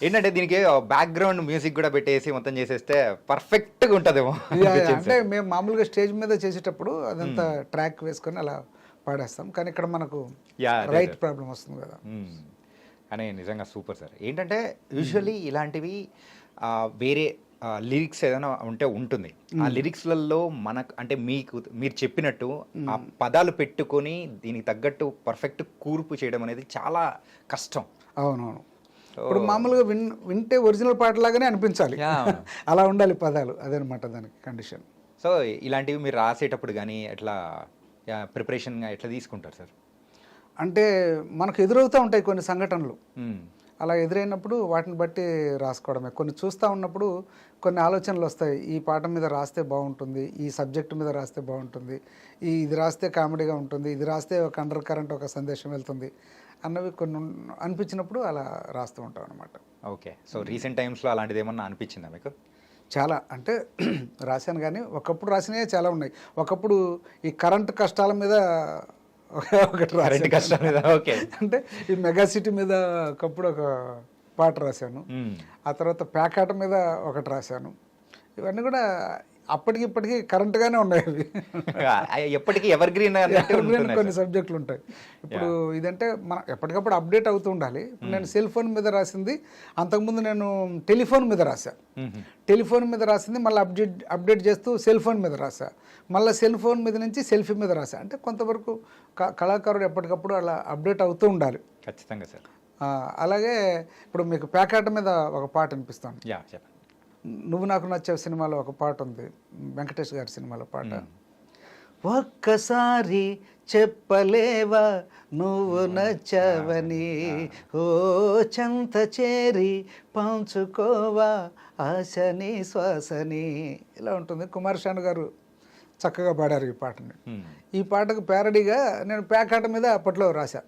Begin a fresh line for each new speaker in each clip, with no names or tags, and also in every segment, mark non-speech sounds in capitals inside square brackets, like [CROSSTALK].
ఏంటంటే దీనికి background music కూడా పెట్టేసి మొత్తం చేసేస్తే పర్ఫెక్ట్గా ఉంటదేమో. [LAUGHS]
అంటే మేము మామూలుగా స్టేజ్ మీద చేసేటప్పుడు అదంతా ట్రాక్ వేసుకొని అలా పాడేస్తాం. కానీ ఇక్కడ మనకు రైట్. ప్రాబ్లం వస్తుంది కదా.
మ్మ్. కానీ నిజంగా సూపర్ సార్. ఏంటంటే యూజువల్లీ ఇలాంటివి ఆ, వేరే లిరిక్స్ ఏదైనా ఉంటే ఉంటుంది. ఆ లిరిక్స్లలో మనకు అంటే మీకు మీరు చెప్పినట్టు ఆ పదాలు పెట్టుకొని దీనికి తగ్గట్టు పర్ఫెక్ట్ కూర్పు చేయడం అనేది చాలా కష్టం.
అవునవును. ఇప్పుడు మామూలుగా విన్ వింటే ఒరిజినల్ పాటలాగానే అనిపించాలి.
యా. [LAUGHS]
అలా ఉండాలి పదాలు. అదనమాట దానికి కండిషన్.
సో ఇలాంటివి మీరు రాసేటప్పుడు కానీ ఎట్లా ప్రిపరేషన్గా ఎట్లా తీసుకుంటారు సార్?
అంటే మనకు ఎదురవుతూ ఉంటాయి కొన్ని సంఘటనలు. అలా ఎదురైనప్పుడు వాటిని బట్టి రాసుకోవడమే. కొన్ని చూస్తూ ఉన్నప్పుడు కొన్ని ఆలోచనలు వస్తాయి. ఈ పాట మీద రాస్తే బాగుంటుంది ఈ సబ్జెక్ట్ మీద రాస్తే బాగుంటుంది ఈ ఇది రాస్తే కామెడీగా ఉంటుంది ఇది రాస్తే ఒక అండర్ కరెంట్ ఒక సందేశం వెళ్తుంది. అన్నవి కొన్ని అనిపించినప్పుడు అలా రాస్తూ ఉంటాం అనమాట
ఓకే. సో రీసెంట్ టైమ్స్లో అలాంటిది ఏమన్నా అనిపించిందా మీకు?
చాలా. అంటే [CLEARS THROAT] రాశాను కానీ ఒకప్పుడు రాసినవి చాలా ఉన్నాయి. ఒకప్పుడు ఈ కరెంట్ కష్టాల మీద ఒక- ఒకటి
కరెంట్
రాశాను
కష్టం మీద ఓకే.
అంటే ఈ మెగా సిటీ మీద ఒకప్పుడు ఒక పాట రాశాను. ఆ తర్వాత ప్యాకాట మీద ఒకటి రాశాను. ఇవన్నీ కూడా అప్పటికి ఇప్పటికి కరెంట్గానే ఉన్నాయి అవి.
ఎప్పటికీ ఎవర్ గ్రీన్ [LAUGHS]
కొన్ని. సబ్జెక్టులు ఉంటాయి. ఇప్పుడు ఇదంటే మనం ఎప్పటికప్పుడు అప్డేట్ అవుతూ ఉండాలి. నేను సెల్ ఫోన్ మీద రాసింది అంతకుముందు నేను టెలిఫోన్ మీద రాశా. టెలిఫోన్ మీద రాసింది మళ్ళీ అప్డేట్ అప్డేట్ చేస్తూ సెల్ ఫోన్ మీద రాసా మళ్ళీ సెల్ ఫోన్ మీద నుంచి సెల్ఫీ మీద రాసా అంటే కొంతవరకు కళాకారుడు ఎప్పటికప్పుడు అలా అప్డేట్ అవుతూ ఉండాలి.
ఖచ్చితంగా సార్.
అలాగే ఇప్పుడు మీకు ప్యాకాట మీద ఒక పాట అనిపిస్తాను
యా చెప్పండి.
నువ్వు నాకు నచ్చే సినిమాలో ఒక పాట ఉంది వెంకటేష్ గారి సినిమాలో పాట. ఒక్కసారి చెప్పలేవా నువ్వు నచ్చావని. ఓ చెంత చేరి పంచుకోవా ఆశని శ్వాసని. ఇలా ఉంటుంది. కుమార్ శాను గారు చక్కగా పాడారు ఈ పాటని. ఈ పాటకు ప్యారడీగా నేను ప్యాకాట మీద అప్పట్లో రాశా.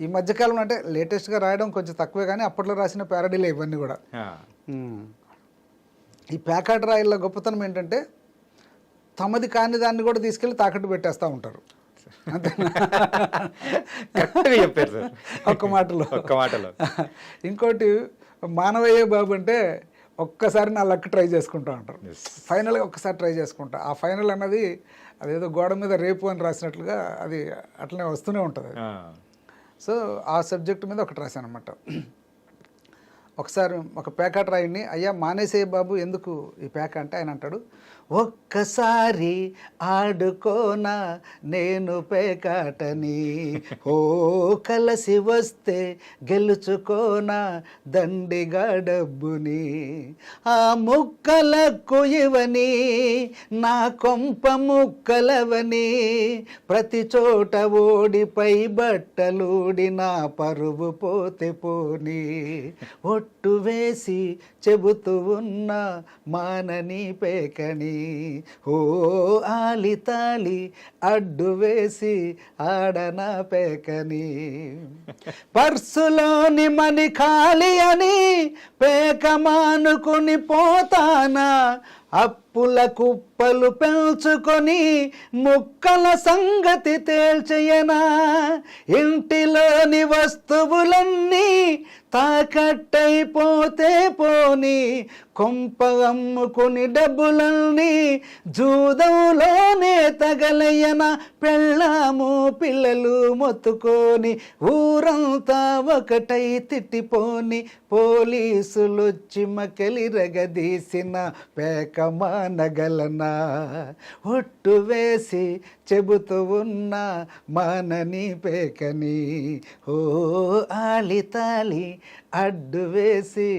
ఈ మధ్యకాలంలో అంటే లేటెస్ట్గా రాయడం కొంచెం తక్కువే కానీ అప్పట్లో రాసిన ప్యారడీలే ఇవన్నీ కూడా. ఈ ప్యాకాట్ రాయిల గొప్పతనం ఏంటంటే తమది కాని దాన్ని కూడా తీసుకెళ్ళి తాకట్టు పెట్టేస్తూ ఉంటారు.
కరెక్ట్గా చెప్పారు సార్.
ఒక్క మాటలో.
ఒక్క మాటలో.
ఇంకోటి మానవయ్య బాబు అంటే ఒక్కసారి నా లక్ ట్రై చేసుకుంటా ఉంటారు. ఫైనల్గా ఒక్కసారి ట్రై చేసుకుంటా. ఆ ఫైనల్ అన్నది అదేదో గోడ మీద రేపు అని రాసినట్లుగా అది అట్లనే వస్తూనే ఉంటుంది. సో ఆ సబ్జెక్ట్ మీద ఒకటి రాశాను అనమాట ఒకసారి ఒక పేకాట రాయండి. అయ్యా మానేసే బాబు ఎందుకు ఈ పేక అంటే ఆయన అంటాడు. ఒక్కసారి ఆడుకోనా నేను పేకాటని. ఓ కలసి వస్తే గెలుచుకోనా దండిగా డబ్బుని. ఆ ముక్కలకు ఇవని నా కొంప ముక్కలవని. ప్రతి చోట ఓడిపై బట్టలూడి నా పరువు పోతే పోని. ఒట్టు వేసి చెబుతూ ఉన్నా మానని పేకని. ఓ ఆలి తాలి అడ్డు వేసి ఆడన పేకని. పర్సులోని మని ఖాళీ అని పేక మానుకుని పోతానా అప్పుల కుప్పలు పెంచుకొని ముక్కల సంగతి తేల్చయనా? ఇంటిలోని వస్తువులన్నీ తాకట్టయిపోతే పోని కొంప అమ్ముకుని డబ్బులన్నీ జూదంలోనే తగలయ్యన పెళ్ళాము పిల్లలు మొత్తుకొని ఊరంతా ఒకటై తిట్టిపోని పోలీసులొచ్చి మకలి రగదీసిన పేకమా? మానగలనా? ఒట్టు వేసి చెబుతూ ఉన్నా మానని పేకని ఓ ఆలి తాలి అడ్డు వేసి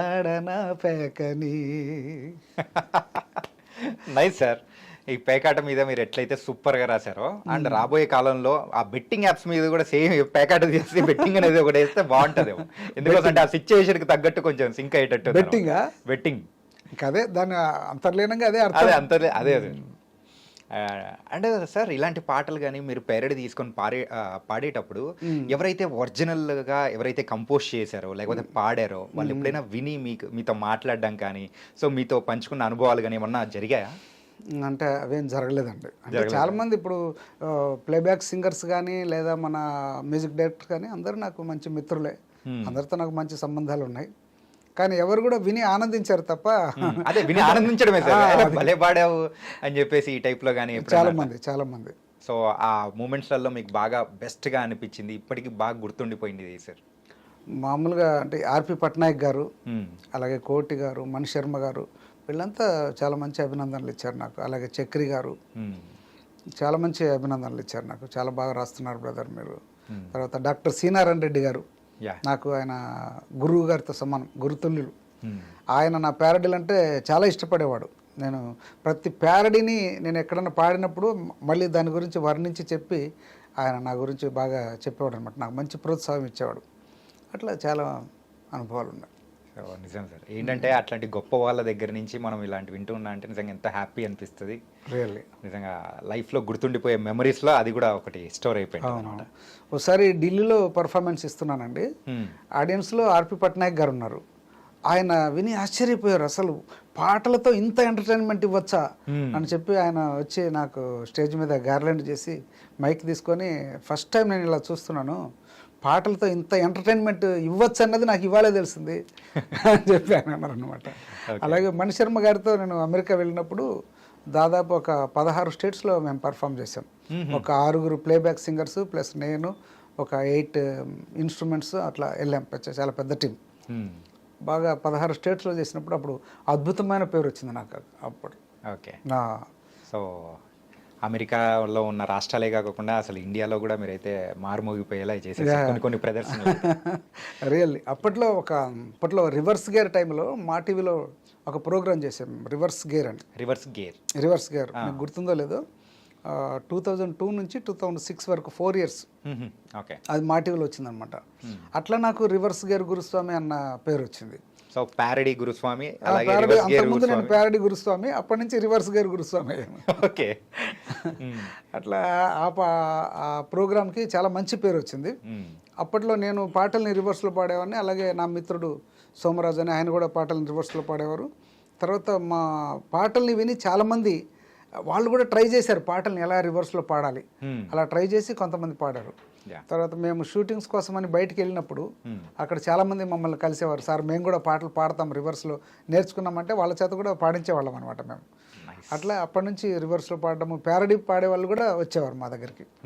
ఆడనా పేకని.
Nice sir. ఈ పేకాట మీద మీరు ఎట్లయితే సూపర్గా రాశారో అండ్ రాబోయే కాలంలో ఆ బెట్టింగ్ యాప్స్ మీద కూడా సేమ్ పేకాట చేసి బెట్టింగ్ అనేది ఒకటి వేస్తే బాగుంటదేమో. ఎందుకంటే ఆ సిచ్యువేషన్కి తగ్గట్టు కొంచెం సింక్ అయ్యేటట్టు
ఆ?
బెట్టింగ్.
ఇంకా అదే దాని అంతర్లీనంగా అదే అర్థం.
అదే అంత అదే అదే. అంటే సార్ ఇలాంటి పాటలు కానీ మీరు పెరడి తీసుకొని పాడే పాడేటప్పుడు ఎవరైతే ఒరిజినల్గా ఎవరైతే కంపోజ్ చేశారో లేకపోతే పాడారో వాళ్ళు ఎప్పుడైనా విని మీకు మీతో మాట్లాడడం కానీ సో మీతో పంచుకున్న అనుభవాలు కానీ ఏమన్నా జరిగాయా?
అంటే అవేం జరగలేదండి. అంటే చాలా మంది ఇప్పుడు ప్లేబ్యాక్ సింగర్స్ కానీ లేదా మన మ్యూజిక్ డైరెక్టర్స్ కానీ అందరూ నాకు మంచి మిత్రులే. అందరితో నాకు మంచి సంబంధాలు ఉన్నాయి కానీ ఎవరు కూడా విని ఆనందించారు తప్ప.
అదే విని ఆనందించడమే సార్. భలే పాడావు అని చెప్పేసి ఈ టైప్లో కానీ
చాలా మంది చాలా మంది.
సో ఆ మూమెంట్స్లలో మీకు బాగా బెస్ట్గా అనిపించింది ఇప్పటికి బాగా గుర్తుండిపోయింది ఇది సార్?
మామూలుగా అంటే ఆర్పి పట్నాయక్ గారు అలాగే కోటి గారు మణి శర్మ గారు వీళ్ళంతా చాలా మంచి అభినందనలు ఇచ్చారు నాకు. అలాగే చక్రి గారు చాలా మంచి అభినందనలు ఇచ్చారు నాకు. చాలా బాగా రాస్తున్నారు బ్రదర్ మీరు. తర్వాత డాక్టర్ సీనారాయణ రెడ్డి గారు నాకు ఆయన గురువు గారితో సమానం గురుతుల్యులు. ఆయన నా ప్యారడీలు అంటే చాలా ఇష్టపడేవాడు. నేను ప్రతి ప్యారడీని నేను ఎక్కడన్నా పాడినప్పుడు మళ్ళీ దాని గురించి వర్ణించి చెప్పి ఆయన నా గురించి బాగా చెప్పేవాడు అనమాట నాకు మంచి ప్రోత్సాహం ఇచ్చేవాడు. అట్లా చాలా అనుభవాలు ఉన్నాయి.
నిజం సార్. ఏంటంటే అట్లాంటి గొప్ప వాళ్ళ దగ్గర నుంచి మనం ఇలాంటి వింటూ ఉన్నా అంటే నిజంగా ఎంత హ్యాపీ అనిపిస్తుంది.
రియల్లీ
నిజంగా లైఫ్లో గుర్తుండిపోయే మెమరీస్లో అది కూడా ఒకటి స్టోర్ అయిపోయింది
ఒకసారి ఢిల్లీలో పర్ఫార్మెన్స్ ఇస్తున్నానండి.
ఉమ్,
ఆడియన్స్లో ఆర్పి పట్నాయక్ గారు ఉన్నారు. ఆయన విని ఆశ్చర్యపోయారు అసలు పాటలతో ఇంత ఎంటర్టైన్మెంట్ ఇవ్వచ్చా
Hmm.
అని చెప్పి ఆయన వచ్చి నాకు స్టేజ్ మీద గార్లెండ్ చేసి మైక్ తీసుకొని ఫస్ట్ టైం నేను ఇలా చూస్తున్నాను. పాటలతో ఇంత ఎంటర్టైన్మెంట్ ఇవ్వచ్చు అన్నది నాకు ఇవాళే తెలిసింది అని చెప్పి ఆయన అన్నారు అనమాట అలాగే మణి శర్మ గారితో నేను అమెరికా వెళ్ళినప్పుడు దాదాపు ఒక పదహారు స్టేట్స్లో మేము పర్ఫామ్ చేసాం ఒక ఆరుగురు ప్లేబ్యాక్ సింగర్స్ ప్లస్ నేను ఒక ఎయిట్ ఇన్స్ట్రుమెంట్స్ అట్లా వెళ్ళాం. చాలా పెద్ద టీం బాగా పదహారు స్టేట్స్లో చేసినప్పుడు అప్పుడు అద్భుతమైన పేరు వచ్చింది నాకు. అప్పుడు
ఓకే.
నా
సో అమెరికాలో ఉన్న రాష్ట్రాలే కాకుండా అసలు ఇండియాలో కూడా మీరైతే మారుమోగిపోయేలా చేసేసి కొన్ని కొన్ని ప్రదర్శనలు. [LAUGHS]
రియల్లీ అప్పట్లో ఒక అప్పట్లో రివర్స్ గేర్ టైంలో మా టీవీలో ఒక ప్రోగ్రామ్ చేసాం రివర్స్ గేర్ అని.
Reverse gear.
Reverse gear. మీకు గుర్తుందో లేదో టూ థౌజండ్ టూ నుంచి టూ థౌజండ్ సిక్స్ వరకు ఫోర్ ఇయర్స్.
ఓకే.
అది మా టీవీలో వచ్చిందనమాట అట్లా నాకు రివర్స్ గేర్ గురుస్వామి అన్న పేరు వచ్చింది.
సో ప్యారడీ గురుస్వామి
అంతకుముందు నేను ప్యారడీ గురుస్వామి అప్పటి నుంచి రివర్స్ గేర్ గురుస్వామి
ఓకే. [LAUGHS]
అట్లా ఆ పా ఆ ప్రోగ్రామ్కి చాలా మంచి పేరు వచ్చింది. అప్పట్లో నేను పాటల్ని రివర్స్లో పాడేవాడిని అలాగే నా మిత్రుడు సోమరాజు అని ఆయన కూడా పాటల్ని రివర్స్లో పాడేవారు. తర్వాత మా పాటల్ని విని చాలామంది వాళ్ళు కూడా ట్రై చేశారు పాటల్ని ఎలా రివర్స్లో పాడాలి. అలా ట్రై చేసి కొంతమంది పాడారు. తర్వాత మేము షూటింగ్స్ కోసమని బయటికి వెళ్ళినప్పుడు అక్కడ చాలామంది మమ్మల్ని కలిసేవారు. సార్ మేము కూడా పాటలు పాడతాం రివర్స్లో నేర్చుకున్నామంటే వాళ్ళ చేత కూడా పాడించేవాళ్ళం అనమాట మేము. అట్లా అప్పటి నుంచి రివర్స్లో పాడడము ప్యారడీ పాడే వాళ్ళు కూడా వచ్చేవారు మా దగ్గరికి.